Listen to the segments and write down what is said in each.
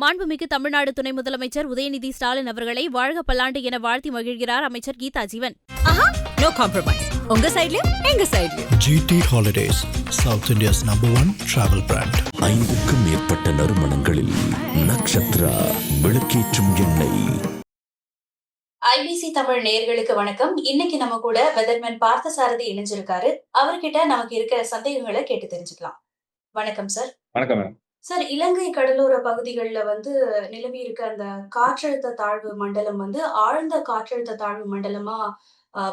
மாண்புமிகு தமிழ்நாடு துணை முதலமைச்சர் உதயநிதி ஸ்டாலின் அவர்களை வாழ்க பல்லாண்டு என வாழ்த்தி மகிழ்கிறார் அமைச்சர் கீதா ஜீவன். நோ காம்ப்ரமைஸ் உங்க சைடுலயும் எங்க சைடுலயும். ஐந்துக்கும் மேற்பட்ட நறுமணங்களில் நக்ஷத்ரா விளக்கேற்றும் எண்ணெய். ஐபிசி தமிழ் நேயர்களுக்கு வணக்கம். இன்னைக்கு நம்ம கூட வெதர்மேன் பார்த்தசாரதி இணைஞ்சிருக்காரு. அவர்கிட்ட நமக்கு இருக்கிற சந்தேகங்களை கேட்டு தெரிஞ்சுக்கலாம். வணக்கம் சார் வணக்கம் மேடம் சார் இலங்கை கடலோர பகுதிகளில் வந்து நிலவி இருக்க அந்த காற்றழுத்த தாழ்வு மண்டலம் வந்து ஆழ்ந்த காற்றழுத்த தாழ்வு மண்டலமா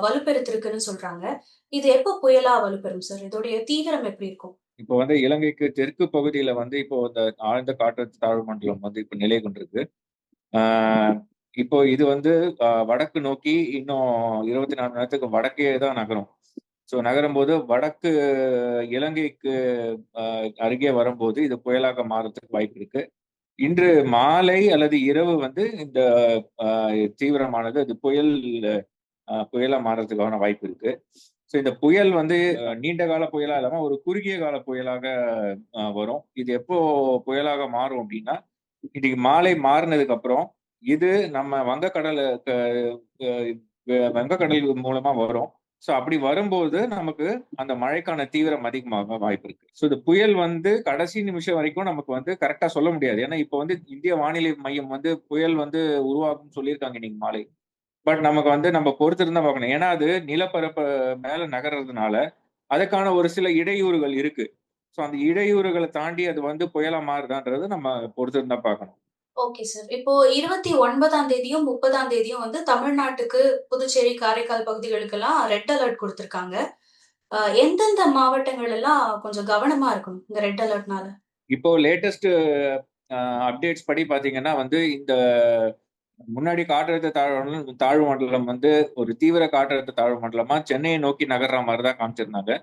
வலுப்பெறுத்திருக்குன்னு சொல்றாங்க. இது எப்போ புயலா வலுப்பெறும் சார் இதோடைய தீவிரம் எப்படி இருக்கும்? இப்போ வந்து இலங்கைக்கு தெற்கு பகுதியில வந்து இப்போ இந்த ஆழ்ந்த காற்றழுத்த தாழ்வு மண்டலம் வந்து இப்போ நிலை கொண்டிருக்கு. ஆஹ் இப்போ இது வந்து வடக்கு நோக்கி இன்னும் இருபத்தி நாலு நேரத்துக்கு வடக்கே தான் நகரும். ஸோ நகரும் போது வடக்கு இலங்கைக்கு அருகே வரும்போது இது புயலாக மாறத்துக்கு வாய்ப்பு இருக்கு. இன்று மாலை அல்லது இரவு வந்து இந்த தீவிரமானது அது புயல் புயலாக புயலா மாறதுக்கான வாய்ப்பு இருக்கு. ஸோ இந்த புயல் வந்து நீண்ட கால புயலா இல்லாமல் ஒரு குறுகிய கால புயலாக வரும். இது எப்போ புயலாக மாறும் அப்படின்னா இன்னைக்கு மாலை மாறினதுக்கு அப்புறம் இது நம்ம வங்கக்கடலுக்கு வங்கக்கடல் மூலமா வரும். ஸோ அப்படி வரும்போது நமக்கு அந்த மழைக்கான தீவிரம் அதிகமாக வாய்ப்பு இருக்கு. ஸோ இந்த புயல் வந்து கடைசி நிமிஷம் வரைக்கும் நமக்கு வந்து கரெக்டாக சொல்ல முடியாது. ஏன்னா இப்போ வந்து இந்திய வானிலை மையம் வந்து புயல் வந்து உருவாகும்னு சொல்லியிருக்காங்க இன்னைக்கு மாலை. பட் நமக்கு வந்து நம்ம பொறுத்திருந்தா பார்க்கணும். ஏன்னா அது நிலப்பரப்பு மேல நகர்றதுனால அதுக்கான ஒரு சில இடையூறுகள் இருக்கு. ஸோ அந்த இடையூறுகளை தாண்டி அது வந்து புயலா மாறுதான்றது நம்ம பொறுத்திருந்தா பார்க்கணும். ஓகே சார் இப்போ இருபத்தி ஒன்பதாம் தேதியும் முப்பதாம் தேதியும் வந்து தமிழ்நாட்டுக்கு புதுச்சேரி காரைக்கால் பகுதிகளுக்கெல்லாம் ரெட் அலர்ட் கொடுத்துருக்காங்க. எந்தெந்த மாவட்டங்கள் எல்லாம் கொஞ்சம் கவனமா இருக்கணும் இந்த ரெட் அலர்ட்னால இப்போ லேட்டஸ்ட் அப்டேட்ஸ் படி பாத்தீங்கன்னா வந்து இந்த முன்னாடி காற்றழுத்த தாழ்வு தாழ்வு மண்டலம் வந்து ஒரு தீவிர காற்றழுத்த தாழ்வு மண்டலமா சென்னையை நோக்கி நகர்ற மாதிரி தான் காமிச்சிருந்தாங்க.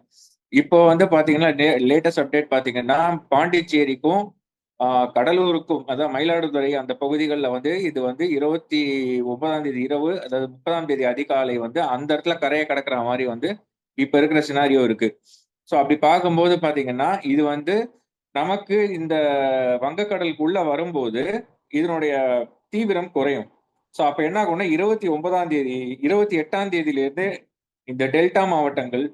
இப்போ வந்து பாத்தீங்கன்னா லேட்டஸ்ட் அப்டேட் பாத்தீங்கன்னா பாண்டிச்சேரிக்கும் கடலூருக்கும் அதாவது மயிலாடுதுறை அந்த பகுதிகளில் வந்து இது வந்து இருபத்தி ஒன்பதாம் தேதி இரவு அதாவது முப்பதாம் தேதி அதிகாலை வந்து அந்த இடத்துல கரையை கடக்கிற மாதிரி வந்து இப்ப இருக்கிற சினாரியோ இருக்கு. ஸோ அப்படி பார்க்கும்போது பாத்தீங்கன்னா இது வந்து நமக்கு இந்த வங்கக்கடலுக்குள்ள வரும்போது இதனுடைய தீவிரம் குறையும். ஸோ அப்ப என்ன ஆகும்னா இருபத்தி ஒன்பதாம் தேதி இருபத்தி எட்டாம் தேதியிலேருந்து இந்த டெல்டா மாவட்டங்கள்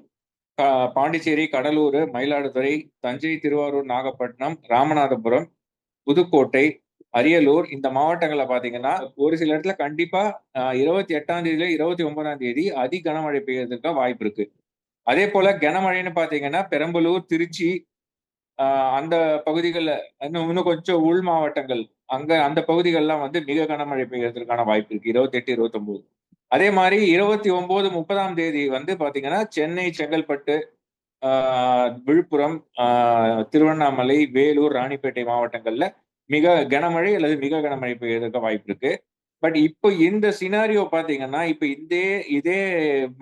பாண்டிச்சேரி கடலூர் மயிலாடுதுறை தஞ்சை திருவாரூர் நாகப்பட்டினம் ராமநாதபுரம் புதுக்கோட்டை அரியலூர் இந்த மாவட்டங்கள்ல பார்த்தீங்கன்னா ஒரு சில இடத்துல கண்டிப்பா இருபத்தி எட்டாம் தேதியில இருபத்தி ஒன்பதாம் தேதி அதி கனமழை பெய்யறதுக்கு வாய்ப்பு இருக்கு. அதே போல கனமழைன்னு பாத்தீங்கன்னா பெரம்பலூர் திருச்சி ஆஹ், அந்த பகுதிகளில் இன்னும் இன்னும் கொஞ்சம் உள் மாவட்டங்கள் அங்க அந்த பகுதிகள்லாம் வந்து மிக கனமழை பெய்யறதுக்கான வாய்ப்பு இருக்கு. இருபத்தி எட்டு இருபத்தி அதே மாதிரி இருபத்தி ஒன்பது முப்பதாம் தேதி வந்து பாத்தீங்கன்னா சென்னை செங்கல்பட்டு விழுப்புரம் திருவண்ணாமலை வேலூர் ராணிப்பேட்டை மாவட்டங்கள்ல மிக கனமழை அல்லது மிக கனமழை பெய்யறதுக்கு வாய்ப்பு இருக்கு. பட் இப்போ இந்த சினாரியோ பாத்தீங்கன்னா இப்போ இதே இதே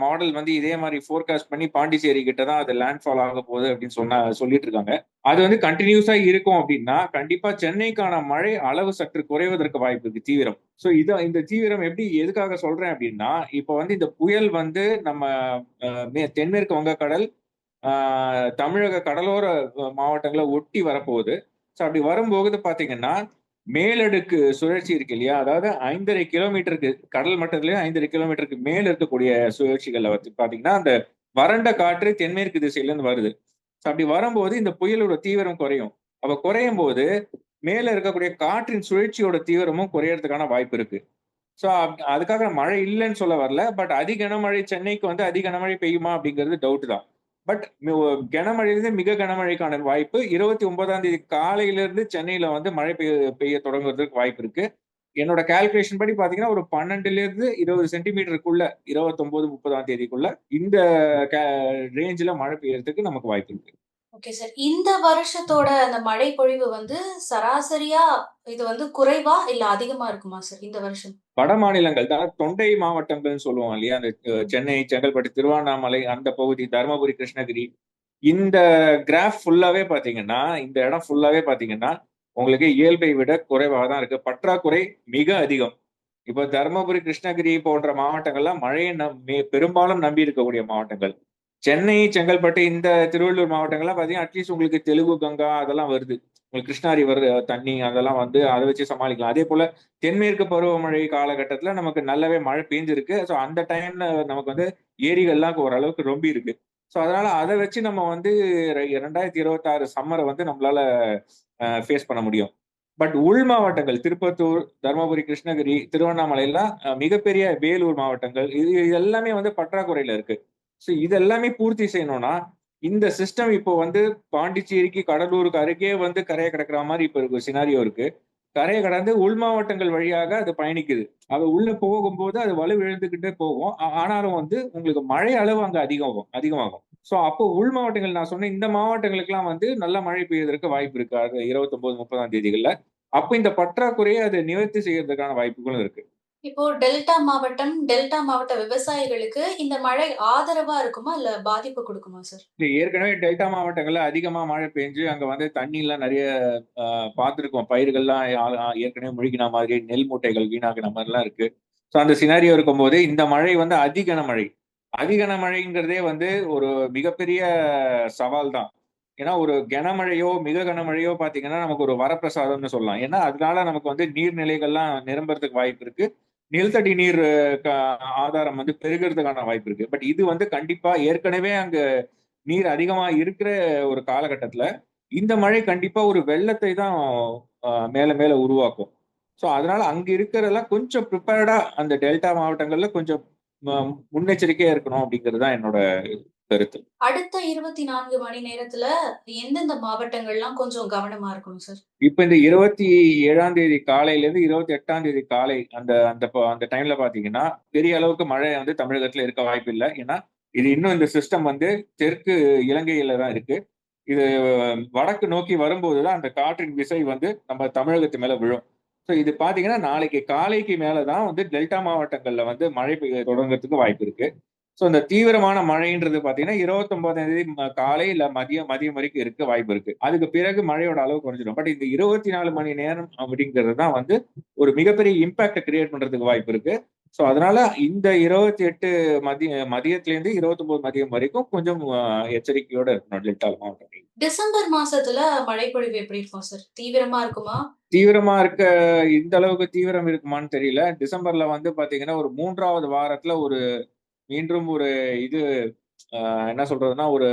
மாடல் வந்து இதே மாதிரி ஃபோர்காஸ்ட் பண்ணி பாண்டிச்சேரி கிட்ட தான் அது லேண்ட்ஃபால் ஆக போகுது அப்படின்னு சொன்னா சொல்லிட்டு இருக்காங்க. அது வந்து கண்டினியூஸா இருக்கும் அப்படின்னா கண்டிப்பா சென்னைக்கான மழை அளவு சற்று குறைவதற்கு வாய்ப்பு இருக்கு தீவிரம். ஸோ இதை இந்த தீவிரம் எப்படி எதுக்காக சொல்றேன் அப்படின்னா இப்போ வந்து இந்த புயல் வந்து நம்ம மே- தென்மேற்கு வங்கக்கடல் ஆஹ், தமிழக கடலோர மாவட்டங்களை ஒட்டி வரப்போகுது. ஸோ அப்படி வரும்போது பாத்தீங்கன்னா மேலடுக்கு சுழற்சி இருக்கு இல்லையா? அதாவது ஐந்தரை கிலோமீட்டருக்கு கடல் மட்டத்திலேயே ஐந்தரை கிலோமீட்டருக்கு மேல இருக்கக்கூடிய சுழற்சிகள்ல வந்து பாத்தீங்கன்னா அந்த வறண்ட காற்று தென்மேற்கு திசையில இருந்து வருது. ஸோ அப்படி வரும்போது இந்த புயலோட தீவிரம் குறையும். அப்ப குறையும் போது மேல இருக்கக்கூடிய காற்றின் சுழற்சியோட தீவிரமும் குறையறதுக்கான வாய்ப்பு இருக்கு. ஸோ அதுக்காக மழை இல்லைன்னு சொல்ல வரல. பட் அதி கனமழை சென்னைக்கு வந்து அதி கனமழை பெய்யுமா அப்படிங்கிறது டவுட் தான். பட் கனமழையிலிருந்து மிக கனமழைக்கான வாய்ப்பு இருபத்தி ஒன்பதாம் தேதி காலையிலிருந்து சென்னையில வந்து மழை பெய்ய பெய்ய தொடங்குறதுக்கு வாய்ப்பு இருக்கு. என்னோட கால்குலேஷன் படி பாத்தீங்கன்னா ஒரு பன்னெண்டுல இருந்து இருபது சென்டிமீட்டருக்குள்ள இருபத்தொன்பது முப்பதாம் தேதிக்குள்ள இந்த ரேஞ்சில மழை பெய்யறதுக்கு நமக்கு வாய்ப்பு இருக்கு. ஓகே சார் இந்த வருஷத்தோட அந்த மழை பொழிவு வந்து சராசரியா இது வந்து குறைவா இல்ல அதிகமா இருக்குமா சார் இந்த வருஷம்? வட மாநிலங்கள் தான் தொண்டை மாவட்டங்கள்னு சொல்லுவோம் இல்லையா? அந்த சென்னை செங்கல்பட்டு திருவண்ணாமலை அந்த பகுதி தருமபுரி கிருஷ்ணகிரி இந்த கிராஃப் ஃபுல்லாவே பாத்தீங்கன்னா இந்த இடம் ஃபுல்லாவே பாத்தீங்கன்னா உங்களுக்கு இயல்பை விட குறைவாக தான் இருக்கு. பற்றாக்குறை மிக அதிகம். இப்போ தருமபுரி கிருஷ்ணகிரி போன்ற மாவட்டங்கள்லாம் மழையை நம் மே- பெரும்பாலும் நம்பி இருக்கக்கூடிய மாவட்டங்கள். சென்னை செங்கல்பட்டு இந்த திருவள்ளூர் மாவட்டங்கள்லாம் பார்த்தீங்கன்னா அட்லீஸ்ட் உங்களுக்கு தெலுங்கு கங்கா அதெல்லாம் வருது. உங்களுக்கு கிருஷ்ணா ரிவர் தண்ணி அதெல்லாம் வந்து அதை வச்சு சமாளிக்கலாம். அதே போல தென்மேற்கு பருவமழை காலகட்டத்துல நமக்கு நல்லாவே மழை பெஞ்சிருக்கு ஸோ அந்த டைம்ல நமக்கு வந்து ஏரிகள்லாம் ஓரளவுக்கு ரொம்பி இருக்கு. ஸோ அதனால அதை வச்சு நம்ம வந்து ரெ- ரெண்டாயிரத்தி இருபத்தாறு சம்மரை வந்து நம்மளால ஃபேஸ் பண்ண முடியும். பட் உள் மாவட்டங்கள் திருப்பத்தூர் தருமபுரி கிருஷ்ணகிரி திருவண்ணாமலையெல்லாம் மிகப்பெரிய வேலூர் மாவட்டங்கள் இது இது எல்லாமே வந்து பற்றாக்குறையில இருக்கு. ஸோ இது எல்லாமே பூர்த்தி செய்யணும்னா இந்த சிஸ்டம் இப்போ வந்து பாண்டிச்சேரிக்கு கடலூருக்கு அருகே வந்து கரையை கிடக்குற மாதிரி இப்போ இருக்கு சினாரியோ இருக்கு. கரையை கடந்து உள் மாவட்டங்கள் வழியாக அது பயணிக்குது. அது உள்ள போகும்போது அது வலு போகும். ஆனாலும் வந்து உங்களுக்கு மழை அளவு அங்கே அதிகமாகும் அதிகமாகும். ஸோ அப்போ உள் மாவட்டங்கள் நான் சொன்னேன் இந்த மாவட்டங்களுக்கெல்லாம் வந்து நல்ல மழை பெய்வதற்கு வாய்ப்பு இருக்கு. அது இருபத்தொன்பது முப்பதாம் தேதிகளில். அப்போ இந்த பற்றாக்குறையை அது நிவர்த்தி செய்யறதுக்கான வாய்ப்புகளும் இருக்கு. இப்போ டெல்டா மாவட்டம் டெல்டா மாவட்ட விவசாயிகளுக்கு இந்த மழை ஆதரவா இருக்குமா இல்ல பாதிப்பு கொடுக்குமா சார்? இது ஏற்கனவே டெல்டா மாவட்டங்கள்ல அதிகமா மழை பெஞ்சு அங்க வந்து தண்ணி எல்லாம் நிறைய பார்த்துருக்கோம் பயிர்கள்லாம் ஏற்கனவே முழுகின மாதிரி நெல் மூட்டைகள் வீணாகின மாதிரிலாம் இருக்கு. ஸோ அந்த சினாரியோ இருக்கும்போது இந்த மழை வந்து அதிகன மழை. அதிகன மழைங்கிறதே வந்து ஒரு மிகப்பெரிய சவால் தான். ஏன்னா ஒரு கனமழையோ மிக கனமழையோ பார்த்தீங்கன்னா நமக்கு ஒரு வரப்பிரசாதம்னு சொல்லலாம். ஏன்னா அதனால நமக்கு வந்து நீர்நிலைகள்லாம் நிரம்புறதுக்கு வாய்ப்பு இருக்கு. நிலத்தடி நீர் க- ஆதாரம் வந்து பெருகிறதுக்கான வாய்ப்பு இருக்கு. பட் இது வந்து கண்டிப்பா ஏற்கனவே அங்க நீர் அதிகமா இருக்கிற ஒரு காலகட்டத்துல இந்த மழை கண்டிப்பா ஒரு வெள்ளத்தை தான் மேல மேல உருவாக்கும். ஸோ அதனால அங்க இருக்கிறதெல்லாம் கொஞ்சம் ப்ரிப்பேர்டா அந்த டெல்டா மாவட்டங்கள்ல கொஞ்சம் முன்னெச்சரிக்கையா இருக்கணும் அப்படிங்கிறது தான் என்னோட கருத்து. அடுத்த இருபத்தி நான்கு மணி நேரத்துல எந்தெந்த மாவட்டங்கள்லாம் கொஞ்சம் கவனமா இருக்கணும் சார்? இப்ப இந்த இருபத்தி ஏழாம் தேதி காலையில இருந்து இருபத்தி எட்டாம் தேதி காலை அந்த அந்த அந்த டைம்ல பாத்தீங்கன்னா பெரிய அளவுக்கு மழை வந்து தமிழகத்துல இருக்க வாய்ப்பு இல்லை. ஏன்னா இது இன்னும் இந்த சிஸ்டம் வந்து தெற்கு இலங்கையில தான் இருக்கு. இது வடக்கு நோக்கி வரும்போதுதான் அந்த காற்றின் விசை வந்து நம்ம தமிழகத்து மேல விழும். ஸோ இது பாத்தீங்கன்னா நாளைக்கு காலைக்கு மேலதான் வந்து டெல்டா மாவட்டங்கள்ல வந்து மழை பெய்ய தொடங்குறதுக்கு வாய்ப்பு இருக்கு. ஸோ இந்த தீவிரமான மழைன்றது பாத்தீங்கன்னா இருபத்தொன்பதாம் தேதி காலை இல்ல மதியம் மதியம் வரைக்கும் இருக்க வாய்ப்பு இருக்கு. அதுக்கு பிறகு மழையோட அளவு குறைஞ்சிடும். பட் இந்த இருபத்தி நாலு மணி நேரம் அப்படிங்கிறது தான் வந்து ஒரு மிகப்பெரிய இம்பாக்ட் கிரியேட் பண்றதுக்கு வாய்ப்பு இருக்கு. ஸோ அதனால இந்த இருபத்தி எட்டு மதிய மதியத்துல இருந்து இருபத்தொன்பது மதியம் வரைக்கும் கொஞ்சம் எச்சரிக்கையோட இருக்கணும். டெல்டா மாவட்டம் டிசம்பர் மாசத்துல மழைப்பொழிவு எப்படி இருக்கும் சார்? தீவிரமா இருக்குமா? தீவிரமா இருக்க இந்த அளவுக்கு தீவிரம் இருக்குமான்னு தெரியல. டிசம்பர்ல வந்து பாத்தீங்கன்னா ஒரு மூன்றாவது வாரத்துல ஒரு மீண்டும் ஒரு இது என்ன சொல்றதுன்னா ஒரு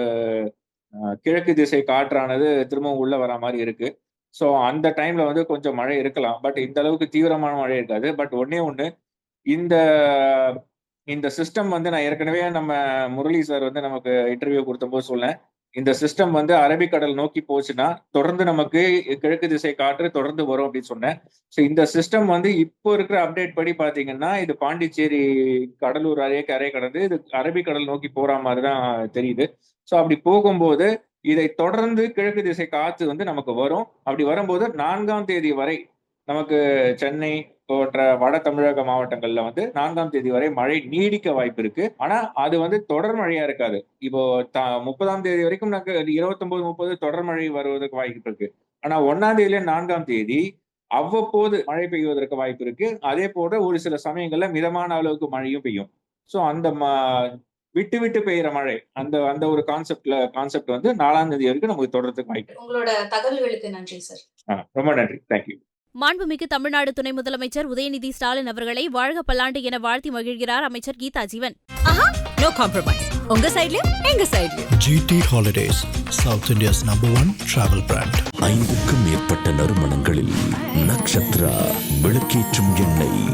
கிழக்கு திசை காற்றானது திரும்பவும் உள்ள வர மாதிரி இருக்கு. ஸோ அந்த டைம்ல வந்து கொஞ்சம் மழை இருக்கலாம். பட் இந்த அளவுக்கு தீவிரமான மழை இருக்காது. பட் ஒன்னே ஒண்ணு இந்த இந்த சிஸ்டம் வந்து நான் ஏற்கனவே நம்ம முரளி சார் வந்து நமக்கு இன்டர்வியூ கொடுத்தபோது சொன்னேன். இந்த சிஸ்டம் வந்து அரபிக்கடல் நோக்கி போச்சுன்னா தொடர்ந்து நமக்கு கிழக்கு திசை காற்று தொடர்ந்து வரும் அப்படின்னு சொன்னேன். ஸோ இந்த சிஸ்டம் வந்து இப்போ இருக்கிற அப்டேட் படி பாத்தீங்கன்னா இது பாண்டிச்சேரி கடலூர் அறைய கரை கடந்து இது அரபிக்கடல் நோக்கி போற மாதிரி தான் தெரியுது. ஸோ அப்படி போகும்போது இதை தொடர்ந்து கிழக்கு திசை காற்று வந்து நமக்கு வரும். அப்படி வரும்போது நான்காம் தேதி வரை நமக்கு சென்னை போன்ற வட தமிழக மாவட்டங்கள்ல வந்து நான்காம் தேதி வரை மழை நீடிக்க வாய்ப்பு இருக்கு. ஆனா அது வந்து தொடர் மழையா இருக்காது. இப்போ முப்பதாம் தேதி வரைக்கும் நாங்க இருபத்தொன்பது முப்பது தொடர் மழை வருவதற்கு வாய்ப்பு இருக்கு. ஆனா ஒன்னாம் தேதியில நான்காம் தேதி அவ்வப்போது மழை பெய்வதற்கு வாய்ப்பு இருக்கு. அதே போல ஒரு சில சமயங்கள்ல மிதமான அளவுக்கு மழையும் பெய்யும். ஸோ அந்த விட்டு விட்டு பெய்யுற மழை அந்த அந்த ஒரு கான்செப்ட்ல கான்செப்ட் வந்து நாலாம் தேதி வரைக்கும் நமக்கு தொடர்றதுக்கு வாய்ப்பு. உங்களோட தகவல்களுக்கு நன்றி சார் ரொம்ப நன்றி. தேங்க்யூ மாண்புமிகு தமிழ்நாடு துணை முதலமைச்சர் உதயநிதி ஸ்டாலின் அவர்களை வாழ்க பல்லாண்டு என வாழ்த்தி மகிழ்கிறார் அமைச்சர் கீதா ஜீவன். நோ காம்ப்ரமைஸ் உங்க சைடுலயும் எங்க சைடுலயும் GT Holidays, South India's number one travel brand. ஐந்துக்கும் மேற்பட்ட நறுமணங்களில் நக்ஷத்ரா விளக்கேற்றும் எண்ணெய்.